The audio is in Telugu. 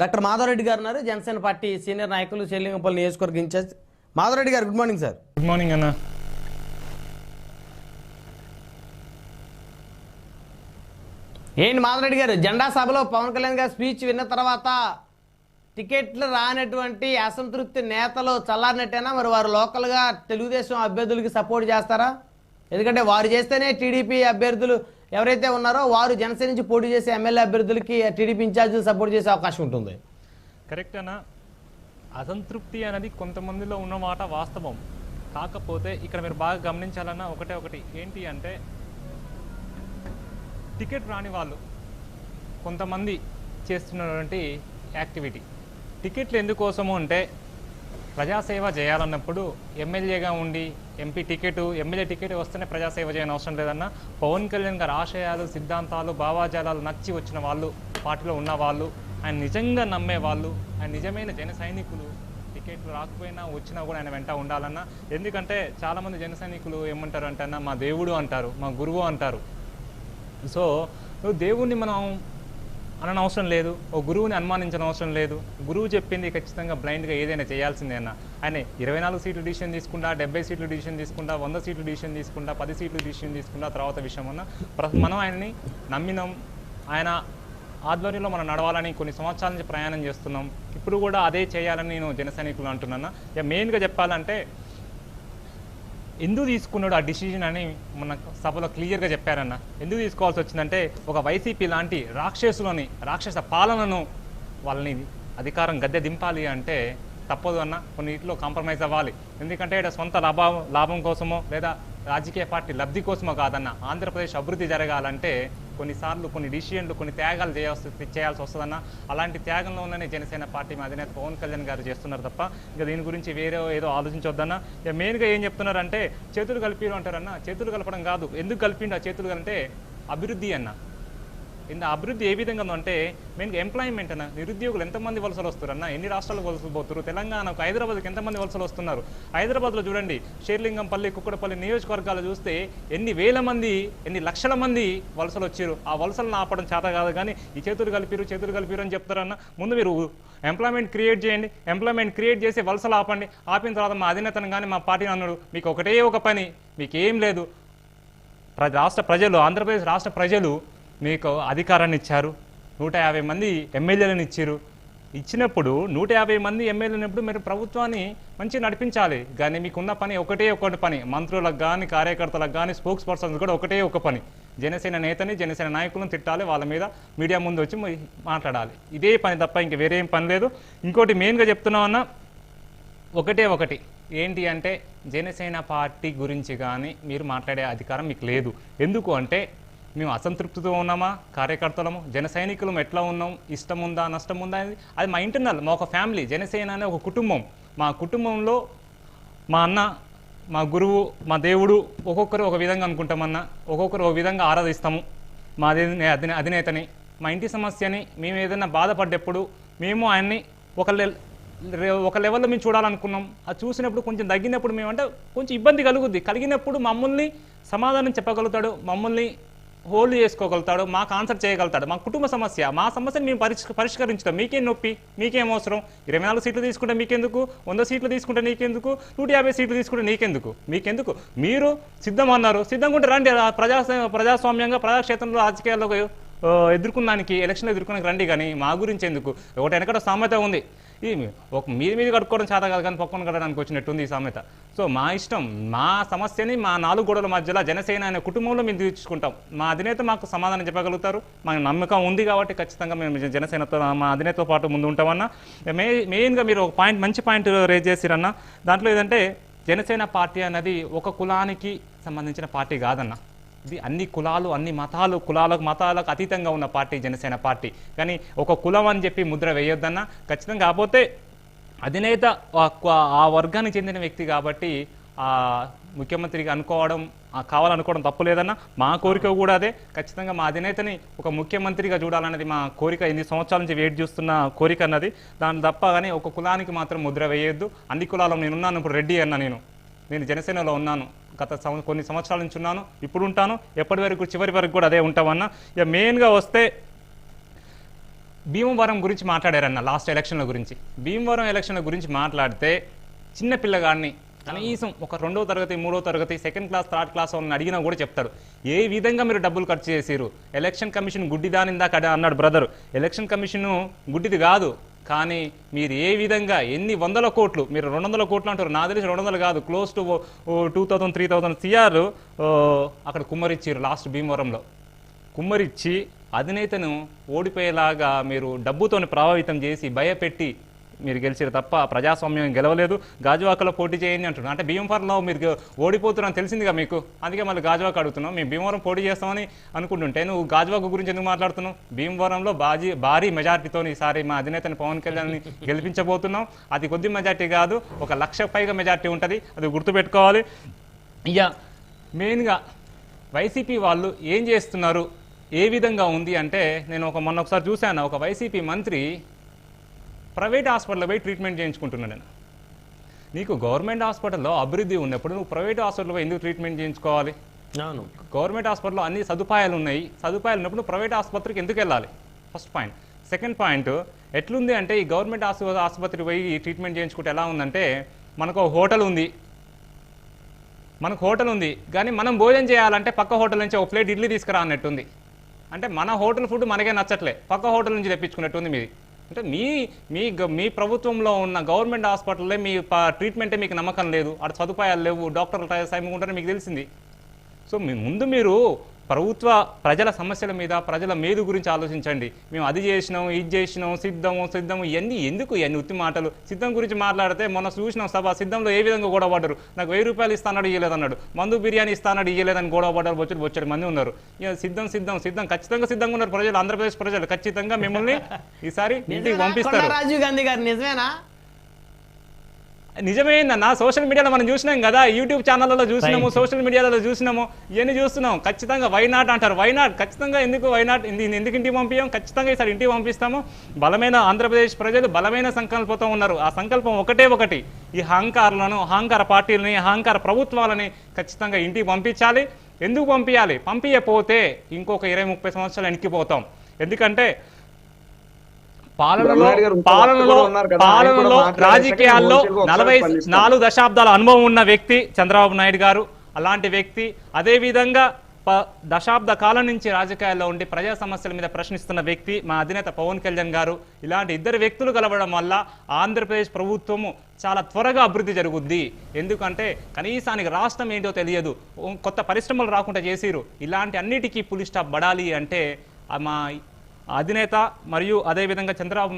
డాక్టర్ మాధవరెడ్డి గారు ఉన్నారు జనసేన పార్టీ సీనియర్ నాయకులు చెల్లింగపల్లి నియోజకవర్గ ఇన్ఛార్జ్. మాధవరెడ్డి గారు good morning sir. Good morning అన్న. ఏంటి మాధవరెడ్డి గారు జెండా సభలో పవన్ కళ్యాణ్ గారు స్పీచ్ విన్న తర్వాత టికెట్లు రానటువంటి అసంతృప్తి నేతలు చల్లారినట్టేనా? మరి వారు లోకల్గా తెలుగుదేశం అభ్యర్థులకి సపోర్ట్ చేస్తారా? ఎందుకంటే వారు చేస్తేనే టీడీపీ అభ్యర్థులు ఎవరైతే ఉన్నారో వారు జనసేన నుంచి పోటీ చేసే ఎమ్మెల్యే అభ్యర్థులకి టీడీపీ ఇన్ఛార్జీలు సపోర్ట్ చేసే అవకాశం ఉంటుంది. కరెక్ట్ అన్న. అసంతృప్తి అనేది కొంతమందిలో ఉన్న మాట వాస్తవం. కాకపోతే ఇక్కడ మీరు బాగా గమనించాలన్న ఒకటే ఒకటి. ఏంటి అంటే టికెట్ రాని వాళ్ళు కొంతమంది చేస్తున్నటువంటి యాక్టివిటీ. టికెట్లు ఎందుకోసము అంటే ప్రజాసేవ చేయాలన్నప్పుడు ఎమ్మెల్యేగా ఉండి ఎంపీ టికెట్ ఎమ్మెల్యే టికెట్ వస్తేనే ప్రజాసేవ చేయని అవసరం లేదన్న పవన్ కళ్యాణ్ గారి ఆశయాలు సిద్ధాంతాలు భావాజాలాలు నచ్చి వచ్చిన వాళ్ళు పార్టీలో ఉన్న వాళ్ళు ఆయన నిజంగా నమ్మే వాళ్ళు ఆయన నిజమైన జన సైనికులు టికెట్లు రాకపోయినా వచ్చినా కూడా ఆయన వెంట ఉండాలన్న. ఎందుకంటే చాలామంది జన సైనికులు ఏమంటారు అంటే అన్న మా దేవుడు అంటారు మా గురువు అంటారు. సో దేవుణ్ణి మనం అననవసరం లేదు. ఓ గురువుని అనుమానించిన అవసరం లేదు. గురువు చెప్పింది ఖచ్చితంగా బ్లైండ్గా ఏదైనా చేయాల్సిందేనా ఆయన ఇరవై నాలుగు సీట్లు డిసిషన్ తీసుకుంటా డెబ్బై సీట్లు డిసిషన్ తీసుకుంటా వంద సీట్లు డిసిషన్ తీసుకుంటా పది సీట్లు డిసిషన్ తీసుకుంటా తర్వాత విషయం అన్న. ప్ర- మనం ఆయనని నమ్మినాం. ఆయన ఆధ్వర్యంలో మనం నడవాలని కొన్ని సంవత్సరాల నుంచి ప్రయాణం చేస్తున్నాం. ఇప్పుడు కూడా అదే చేయాలని నేను జన సైనికులు అంటున్నాను ఇక మెయిన్గా చెప్పాలంటే ఎందుకు తీసుకున్నాడు ఆ డిసిజన్ అని మన సభలో క్లియర్గా చెప్పారన్న. ఎందుకు తీసుకోవాల్సి వచ్చిందంటే ఒక వైసీపీ లాంటి రాక్షసులని రాక్షస పాలనను వాళ్ళని అధికారం గద్దె దింపాలి అంటే తప్పదు అన్న. కొన్నిట్లో కాంప్రమైజ్ అవ్వాలి. ఎందుకంటే ఇక్కడ సొంత లాభం లాభం కోసమో లేదా రాజకీయ పార్టీ లబ్ధి కోసమో కాదన్న ఆంధ్రప్రదేశ్ అభివృద్ధి జరగాలంటే కొన్నిసార్లు కొన్ని డిసిషన్లు కొన్ని త్యాగాలు చేయాల్సి చేయాల్సి వస్తుందన్న. అలాంటి త్యాగంలోనే జనసేన పార్టీ మా అధినేత పవన్ కళ్యాణ్ గారు చేస్తున్నారు తప్ప ఇంకా దీని గురించి వేరే ఏదో ఆలోచించొద్దన్న. ఇక మెయిన్గా ఏం చెప్తున్నారంటే చేతులు కలిపిరు అంటారన్న. చేతులు కలపడం కాదు. ఎందుకు కలిపిండు? ఆ చేతులు అంటే అభివృద్ధి అన్న. ఇంత అభివృద్ధి ఏ విధంగా ఉందంటే మెయిన్గా ఎంప్లాయ్మెంట్ అన్న నిరుద్యోగులు ఎంతమంది వలసలు వస్తారన్న ఎన్ని రాష్ట్రాలకు వలసలు పోతారు తెలంగాణకు హైదరాబాద్కి ఎంతమంది వలసలు వస్తున్నారు? హైదరాబాద్లో చూడండి షేర్లింగంపల్లి కుక్కడపల్లి నియోజకవర్గాలు చూస్తే ఎన్ని వేల మంది ఎన్ని లక్షల మంది వలసలు వచ్చారు? ఆ వలసలను ఆపడం చేత కాదు కానీ ఈ చేతులు కలిపిరు చేతులు కలిపిరు అని చెప్తారన్న ముందు మీరు ఎంప్లాయ్మెంట్ క్రియేట్ చేయండి. ఎంప్లాయ్మెంట్ క్రియేట్ చేసి వలసలు ఆపండి. ఆపిన తర్వాత మా అధినేతను కానీ మా పార్టీ అన్నాడు మీకు ఒకటే ఒక పని మీకేం లేదు. ప్ర రాష్ట్ర ప్రజలు ఆంధ్రప్రదేశ్ రాష్ట్ర ప్రజలు మీకు అధికారాన్ని ఇచ్చారు. నూట యాభై మంది ఎమ్మెల్యేలను ఇచ్చారు. ఇచ్చినప్పుడు నూట యాభై మంది ఎమ్మెల్యేనప్పుడు మీరు ప్రభుత్వాన్ని మంచిగా నడిపించాలి. కానీ మీకున్న పని ఒకటే ఒకటి పని. మంత్రులకు కానీ కార్యకర్తలకు కానీ స్పోక్స్ పర్సన్స్ కూడా ఒకటే ఒక పని. జనసేన నేతని జనసేన నాయకులను తిట్టాలి. వాళ్ళ మీద మీడియా ముందు వచ్చి మాట్లాడాలి. ఇదే పని తప్ప ఇంక వేరే ఏం పని లేదు. ఇంకోటి మెయిన్గా చెప్తున్నామన్నా ఒకటే ఒకటి. ఏంటి అంటే జనసేన పార్టీ గురించి కానీ మీరు మాట్లాడే అధికారం మీకు లేదు. ఎందుకు అంటే మేము అసంతృప్తితో ఉన్నామా? కార్యకర్తలము జన సైనికులం ఎట్లా ఉన్నాం? ఇష్టం ఉందా నష్టం ఉందా అనేది అది మా ఇంటర్నల్ మా ఒక ఫ్యామిలీ జనసేన అనే ఒక కుటుంబం. మా కుటుంబంలో మా అన్న మా గురువు మా దేవుడు ఒక్కొక్కరు ఒక విధంగా అనుకుంటామన్నా ఒక్కొక్కరు ఒక విధంగా ఆరాధిస్తాము. మా అధినే అధినే అధినేతని. మా ఇంటి సమస్యని మేము ఏదైనా బాధపడ్డప్పుడు మేము ఆయన్ని ఒక లె- ఒక లెవెల్లో మేము చూడాలనుకున్నాం. అది చూసినప్పుడు కొంచెం తగ్గినప్పుడు మేమంటే కొంచెం ఇబ్బంది కలుగుద్ది. కలిగినప్పుడు మమ్మల్ని సమాధానం చెప్పగలుగుతాడు. మమ్మల్ని హోల్డ్ చేసుకోగలుగుతాడు మాకు ఆన్సర్ చేయగలుగుతాడు. మా కుటుంబ సమస్య మా సమస్యను మేము పరిష్క పరిష్కరించుతాం. మీకేం నొప్పి? మీకేం అవసరం? ఇరవై నాలుగు సీట్లు తీసుకుంటే మీకెందుకు? వంద సీట్లు తీసుకుంటే నీకెందుకు? నూట యాభై సీట్లు తీసుకుంటే నీకెందుకు? మీకెందుకు? మీరు సిద్ధం అన్నారు సిద్ధంగా ఉంటే రండి. ప్రజా ప్రజాస్వామ్యంగా ప్రజాక్షేత్రంలో రాజకీయాల్లో ఎదుర్కొన్నానికి ఎలక్షన్ ఎదుర్కొనడానికి రండి. కానీ మా గురించి ఎందుకు? ఒకటి వెనకట సామెత ఉంది. ఈ ఒక మీది మీద కట్టుకోవడం చేత కాదు కానీ పక్కన కట్టడానికి వచ్చినట్టుంది ఈ సామెత. సో మా ఇష్టం మా సమస్యని మా నాలుగు గోడల మధ్యలో జనసేన అనే కుటుంబంలో మేము తీర్చుకుంటాం. మా అధినేత మాకు సమాధానం చెప్పగలుగుతారు. మాకు నమ్మకం ఉంది కాబట్టి ఖచ్చితంగా మేము జనసేనతో మా అధినేతతో పాటు ముందు ఉంటామన్నా. మే మెయిన్గా మీరు ఒక పాయింట్ మంచి పాయింట్ రేజ్ చేసిరన్న. దాంట్లో ఏదంటే జనసేన పార్టీ అన్నది ఒక కులానికి సంబంధించిన పార్టీ కాదన్నా. ఇది అన్ని కులాలు అన్ని మతాలు కులాలకు మతాలకు అతీతంగా ఉన్న పార్టీ జనసేన పార్టీ. కానీ ఒక కులం అని చెప్పి ముద్ర వేయొద్దన్న ఖచ్చితంగా కాకపోతే అధినేత ఆ వర్గానికి చెందిన వ్యక్తి కాబట్టి ఆ ముఖ్యమంత్రిగా అనుకోవడం కావాలనుకోవడం తప్పు లేదన్న మా కోరిక కూడా అదే. ఖచ్చితంగా మా అధినేతని ఒక ముఖ్యమంత్రిగా చూడాలన్నది మా కోరిక. ఎన్ని సంవత్సరాల నుంచి వెయిట్ చేస్తున్న కోరిక అన్నది. దాని తప్ప కానీ ఒక కులానికి మాత్రం ముద్ర వేయొద్దు. అన్ని కులాల్లో నేను ఉన్నాను ఇప్పుడు రెడ్డి అన్న నేను. నేను జనసేనలో ఉన్నాను. గత కొన్ని సంవత్సరాల నుంచి ఉన్నాను ఇప్పుడు ఉంటాను ఎప్పటి వరకు చివరి వరకు కూడా అదే ఉంటామన్నా ఇక మెయిన్గా వస్తే భీమవరం గురించి మాట్లాడారన్న లాస్ట్ ఎలక్షన్ల గురించి. భీమవరం ఎలక్షన్ల గురించి మాట్లాడితే చిన్న పిల్లగాడిని కనీసం ఒక రెండో తరగతి మూడో తరగతి సెకండ్ క్లాస్ థర్డ్ క్లాస్ వాళ్ళని అడిగినా కూడా చెప్తారు ఏ విధంగా మీరు డబ్బులు ఖర్చు చేసారు ఎలక్షన్ కమిషన్ గుడ్డిదాని ఇందాక అన్నాడు బ్రదర్. ఎలక్షన్ కమిషన్ గుడ్డిది కాదు. కానీ మీరు ఏ విధంగా ఎన్ని వందల కోట్లు మీరు రెండు వందల కోట్లు అంటారు నా తెలిసి రెండు వందలు కాదు close to two thousand three thousand CR అక్కడ కుమ్మరిచ్చారు లాస్ట్ భీమవరంలో. కుమ్మరిచ్చి అధినేతను ఓడిపోయేలాగా మీరు డబ్బుతోని ప్రభావితం చేసి భయపెట్టి మీరు గెలిచారు తప్ప ప్రజాస్వామ్యం గెలవలేదు. గాజువాకలో పోటీ చేయండి అంటున్నారు. అంటే భీమవరంలో మీరు ఓడిపోతున్నాను తెలిసిందిగా మీకు. అందుకే మళ్ళీ గాజువాక అడుగుతున్నాం. మేము భీమవరం పోటీ చేస్తామని అనుకుంటుంటే నువ్వు గాజువాక గురించి ఎందుకు మాట్లాడుతున్నావు? భీమవరంలో బాజీ భారీ మెజార్టీతో ఈసారి మా అధినేతని పవన్ కళ్యాణ్ని గెలిపించబోతున్నాం. అది కొద్ది మెజార్టీ కాదు ఒక లక్ష పైగా మెజార్టీ ఉంటుంది. అది గుర్తుపెట్టుకోవాలి. ఇక మెయిన్గా వైసీపీ వాళ్ళు ఏం చేస్తున్నారు? ఏ విధంగా ఉంది అంటే నేను ఒక మొన్న ఒకసారి చూశాను. ఒక వైసీపీ మంత్రి ప్రైవేట్ హాస్పిటల్లో పోయి ట్రీట్మెంట్ చేయించుకుంటున్నాను నేను. నీకు గవర్నమెంట్ హాస్పిటల్లో అభివృద్ధి ఉన్నప్పుడు నువ్వు ప్రైవేట్ హాస్పిటల్లో పోయి ఎందుకు ట్రీట్మెంట్ చేయించుకోవాలి? అవును. గవర్నమెంట్ హాస్పిటల్లో అన్ని సదుపాయాలు ఉన్నాయి. సదుపాయాలు ఉన్నప్పుడు నువ్వు ప్రైవేట్ ఆసుపత్రికి ఎందుకు వెళ్ళాలి? ఫస్ట్ పాయింట్ సెకండ్ పాయింట్ ఎట్లుంది అంటే ఈ గవర్నమెంట్ ఆసు ఆసుపత్రికి పోయి ట్రీట్మెంట్ చేయించుకుంటే ఎలా ఉందంటే మనకు ఒక హోటల్ ఉంది. మనకు హోటల్ ఉంది. కానీ మనం భోజనం చేయాలంటే పక్క హోటల్ నుంచి ఒక ప్లేట్ ఇడ్లీ తీసుకురా అన్నట్టుంది. అంటే మన హోటల్ ఫుడ్ మనకే నచ్చట్లే. పక్క హోటల్ నుంచి తెప్పించుకున్నట్టుంది మీది. అంటే మీ మీ గ- మీ ప్రభుత్వంలో ఉన్న గవర్నమెంట్ హాస్పిటల్లో మీ ట్రీట్మెంటే మీకు నమ్మకం లేదు. అక్కడ సదుపాయాలు లేవు. డాక్టర్లు సైముకుంటారని మీకు తెలిసింది. సో మీ ముందు మీరు ప్రభుత్వ ప్రజల సమస్యల మీద ప్రజల మేలు గురించి ఆలోచించండి. మేము అది చేసినాం ఇది చేసినాం సిద్ధము సిద్ధము ఇవన్నీ ఎందుకు ఇవన్నీ ఉత్తి మాటలు? సిద్ధం గురించి మాట్లాడితే మొన్న చూసినాం సభ సిద్ధంలో ఏ విధంగా గొడవ పడ్డారు? నాకు వెయ్యి రూపాయలు ఇస్తానడు ఇయ్యలేదన్నాడు మందు బిర్యానీ ఇస్తానడు ఇయ్యలేదని గొడవ పడ్డారు బొచ్చడు బొచ్చడు మంది ఉన్నారు. సిద్ధం సిద్ధం సిద్ధం ఖచ్చితంగా సిద్ధంగా ఉన్నారు ప్రజలు ఆంధ్రప్రదేశ్ ప్రజలు ఖచ్చితంగా మిమ్మల్ని ఈసారి ఇంటికి? పంపిస్తారు. రాజీవ్ గాంధీ గారు నిజమేనా? నిజమేందన్న సోషల్ మీడియాలో మనం చూసినాం కదా యూట్యూబ్ ఛానళ్ళలో చూసినాము. సోషల్ మీడియాలో చూసినాము ఇవన్నీ చూస్తున్నాం. ఖచ్చితంగా వైనాట్ అంటారు. వైనాట్ ఖచ్చితంగా ఎందుకు వైనాట్ ఎందుకు ఇంటికి పంపించాం ఖచ్చితంగా ఈసారి ఇంటికి పంపిస్తాము. బలమైన ఆంధ్రప్రదేశ్ ప్రజలు బలమైన సంకల్పంతో ఉన్నారు. ఆ సంకల్పం ఒకటే ఒకటి. ఈ అహంకారులను అహంకార పార్టీలని అహంకార ప్రభుత్వాలని ఖచ్చితంగా ఇంటికి పంపించాలి. ఎందుకు పంపించాలి పంపించకపోతే ఇంకొక ఇరవై ముప్పై సంవత్సరాలు వెనక్కిపోతాం ఎందుకంటే పాలనలో పాలనలో రాజకీయాల్లో నలభై. నాలుగు దశాబ్దాల అనుభవం ఉన్న వ్యక్తి చంద్రబాబు నాయుడు గారు అలాంటి వ్యక్తి. అదే విధంగా ప దశాబ్ద కాలం నుంచి రాజకీయాల్లో ఉండి ప్రజా సమస్యల మీద ప్రశ్నిస్తున్న వ్యక్తి మా అధినేత పవన్ కళ్యాణ్ గారు. ఇలాంటి ఇద్దరు వ్యక్తులు కలవడం వల్ల ఆంధ్రప్రదేశ్ ప్రభుత్వము చాలా త్వరగా అభివృద్ధి జరుగుద్ది. ఎందుకంటే కనీసానికి రాష్ట్రం ఏంటో తెలియదు. కొత్త పరిశ్రమలు రాకుండా చేసిరు ఇలాంటి అన్నిటికీ పులి స్టాప్ పడాలి అంటే మా అధినేత మరియు అదేవిధంగా చంద్రబాబు